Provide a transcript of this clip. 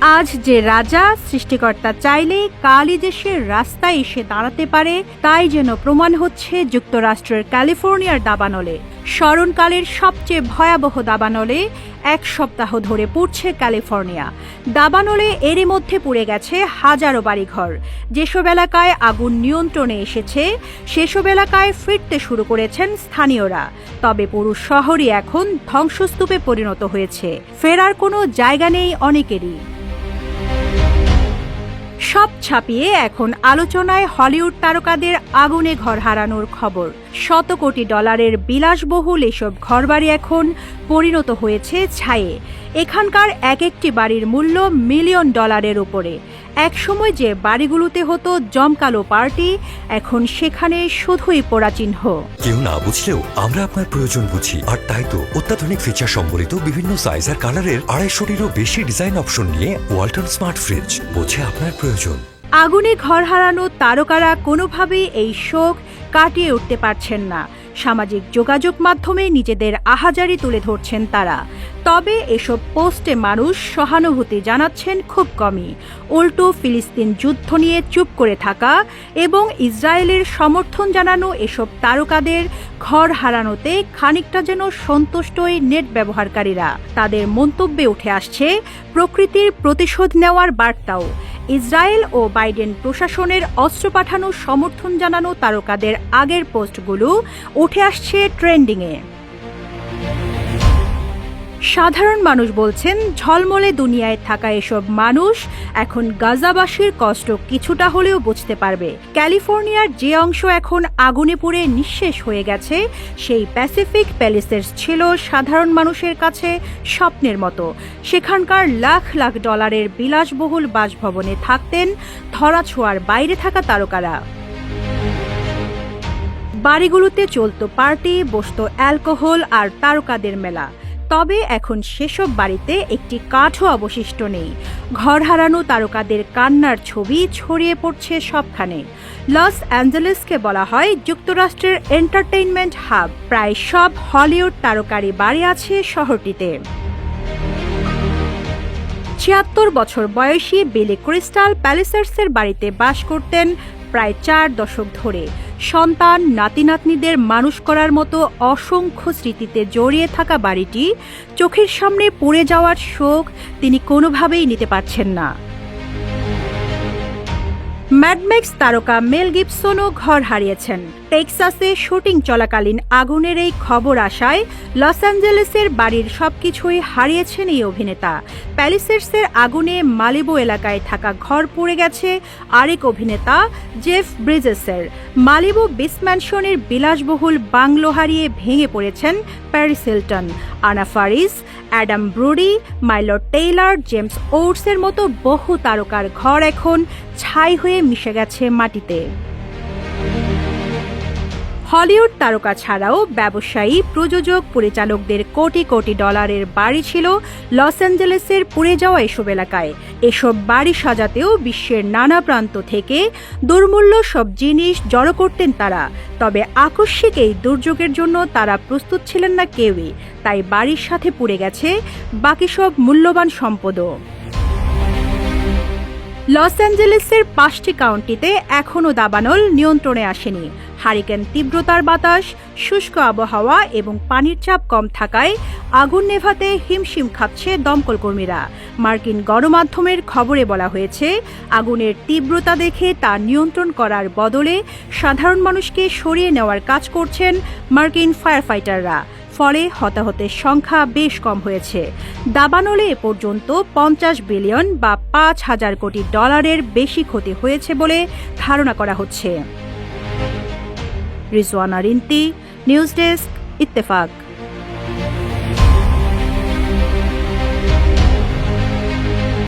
আজ যে রাজা সৃষ্টিকর্তা চাইলে কালই দেশের রাস্তায় এসে দাঁড়াতে পারে, তাই যেন প্রমাণ হচ্ছে যুক্তরাষ্ট্রের ক্যালিফোর্নিয়ার দাবানলে। স্মরণকালের সবচেয়ে ভয়াবহ দাবানলে এক সপ্তাহ ধরে পুড়ছে ক্যালিফোর্নিয়া। দাবানলে এরই মধ্যে পুড়ে গেছে হাজারো বাড়িঘর। যেসব এলাকায় আগুন নিয়ন্ত্রণে এসেছে, সেসব এলাকায় ফিরতে শুরু করেছেন স্থানীয়রা। তবে পুরো শহরই এখন ধ্বংসস্তূপে পরিণত হয়েছে। ফেরার কোনো জায়গা নেই অনেকেরই। সব ছাপিয়ে এখন আলোচনায় হলিউড তারকাদের আগুনে ঘর হারানোর খবর। শত কোটি ডলারের বিলাসবহুল এসব ঘরবাড়ি এখন পরিণত হয়েছে ছায়ে এখানকার এক একটি বাড়ির মূল্য মিলিয়ন ডলারের উপরে। একসময় যে বাড়িগুলোতে হতো জমকালো পার্টি এখন সেখানে শুধুই পোড়াচিহ্ন কেউ না বুঝলেও আমরা আপনার প্রয়োজন বুঝি। আর তাই তো অত্যাধুনিক ফিচার সম্বলিত বিভিন্ন সাইজ আর কালারের আড়াইশোটিরও বেশি ডিজাইন অপশন নিয়ে ওয়ালটন স্মার্ট ফ্রিজ বোঝে আপনার প্রয়োজন। আগুনে ঘর হারানো তারকারা কোনোভাবেই এই শোক কাটিয়ে উঠতে পারছেন না। সামাজিক যোগাযোগ মাধ্যমে নিজেদের আহাজারি তুলে ধরছেন তারা। তবে এসব পোস্টে মানুষ সহানুভূতি জানাচ্ছেন খুব কমই। উল্টো ফিলিস্তিন যুদ্ধ নিয়ে চুপ করে থাকা এবং ইসরায়েলের সমর্থন জানানো এসব তারকাদের ঘর হারানোতে খানিকটা যেন সন্তুষ্টই নেট ব্যবহারকারীরা। তাদের মন্তব্যে উঠে আসছে, প্রকৃতির প্রতিশোধ নেওয়ার বার্তাও। ইসরায়েল ও বাইডেন প্রশাসনের অস্ত্র পাঠানোর সমর্থন জানানো তারকাদের আগের পোস্টগুলো উঠে আসছে ট্রেন্ডিংয়ে। সাধারণ মানুষ বলছেন, ঝলমলে দুনিয়ায় থাকা এসব মানুষ এখন গাজাবাসীর কষ্ট কিছুটা হলেও বুঝতে পারবে। ক্যালিফোর্নিয়ার যে অংশ এখন আগুনে পুড়ে নিঃশেষ হয়ে গেছে, সেই প্যাসিফিক প্যালেসের ছিল সাধারণ মানুষের কাছে স্বপ্নের মতো। সেখানকার লাখ লাখ ডলারের বিলাসবহুল বাসভবনে থাকতেন ধরাছোঁয়ার বাইরে থাকা তারকারা। বাড়িগুলোতে চলত পার্টি, বসতো অ্যালকোহল আর তারকাদের মেলা। তবে এখন সেসব বাড়িতে একটি কাঠও অবশিষ্ট নেই। ঘর হারানো তারকাদের কান্নার ছবি ছড়িয়ে পড়ছে সবখানে। লস অ্যাঞ্জেলেসকে বলা হয় যুক্তরাষ্ট্রের এন্টারটেইনমেন্ট হাব। প্রায় সব হলিউড তারকারি বাড়ি আছে শহরটিতে। ছিয়াত্তর বছর বয়সী বিলি ক্রিস্টাল প্যালেসার্সের বাড়িতে বাস করতেন প্রায় চার দশক ধরে। সন্তান নাতি নাতনিদের মানুষ করার মতো অসংখ্য স্মৃতিতে জড়িয়ে থাকা বাড়িটি চোখের সামনে পড়ে যাওয়ার শোক তিনি কোনোভাবেই নিতে পারছেন না। ম্যাডম্যাক্স তারকা মেল গিবসনও ঘর হারিয়েছেন। টেক্সাসে শুটিং চলাকালীন আগুনের এই খবর আসায় লস অ্যাঞ্জেলেসের বাড়ির সবকিছুই হারিয়েছেন এই অভিনেতা। প্যালিসেটসের আগুনে মালিবো এলাকায় থাকা ঘর পড়ে গেছে আরেক অভিনেতা জেফ ব্রিজেসের মালিবো বিসম্যানশনের বিলাসবহুল বাংলো হারিয়ে ভেঙে পড়েছেন Paris Hilton Anna Faris Adam Brody Mailer Taylor James ওটসের মতো বহু তারকার ঘর এখন ছাই হয়ে মিশে গেছে মাটিতে। হলিউড তারকা ছাড়াও ব্যবসায়ী, প্রযোজক, পরিচালকদের কোটি কোটি ডলারের বাড়ি ছিল লস অ্যাঞ্জেলেসের পুড়ে যাওয়া এসব এলাকায়। এসব বাড়ি সাজাতেও বিশ্বের নানা প্রান্ত থেকে দুর্মূল্য সব জিনিস জড়ো করতেন তারা। তবে আকস্মিক এই দুর্যোগের জন্য তারা প্রস্তুত ছিলেন না কেউই। তাই বাড়ির সাথে পুড়ে গেছে বাকি সব মূল্যবান সম্পদও। লস অ্যাঞ্জেলেসের পাঁচটি কাউন্টিতে এখনও দাবানল নিয়ন্ত্রণে আসেনি। হারিকেন তীব্রতার বাতাস, শুষ্ক আবহাওয়া এবং পানির চাপ কম থাকায় আগুন নেভাতে হিমশিম খাচ্ছে দমকল কর্মীরা মার্কিন গণমাধ্যমের খবরে বলা হয়েছে, আগুনের তীব্রতা দেখে তা নিয়ন্ত্রণ করার বদলে সাধারণ মানুষকে সরিয়ে নেওয়ার কাজ করছেন মার্কিন ফায়ার ফাইটাররা ফলে হতাহতের সংখ্যা বেশ কম হয়েছে। দাবানলে এ পর্যন্ত পঞ্চাশ বিলিয়ন বা পাঁচ হাজার কোটি ডলারের বেশি ক্ষতি হয়েছে বলে ধারণা করা হচ্ছে। Rizwana Rinti, news desk, Ittefaq.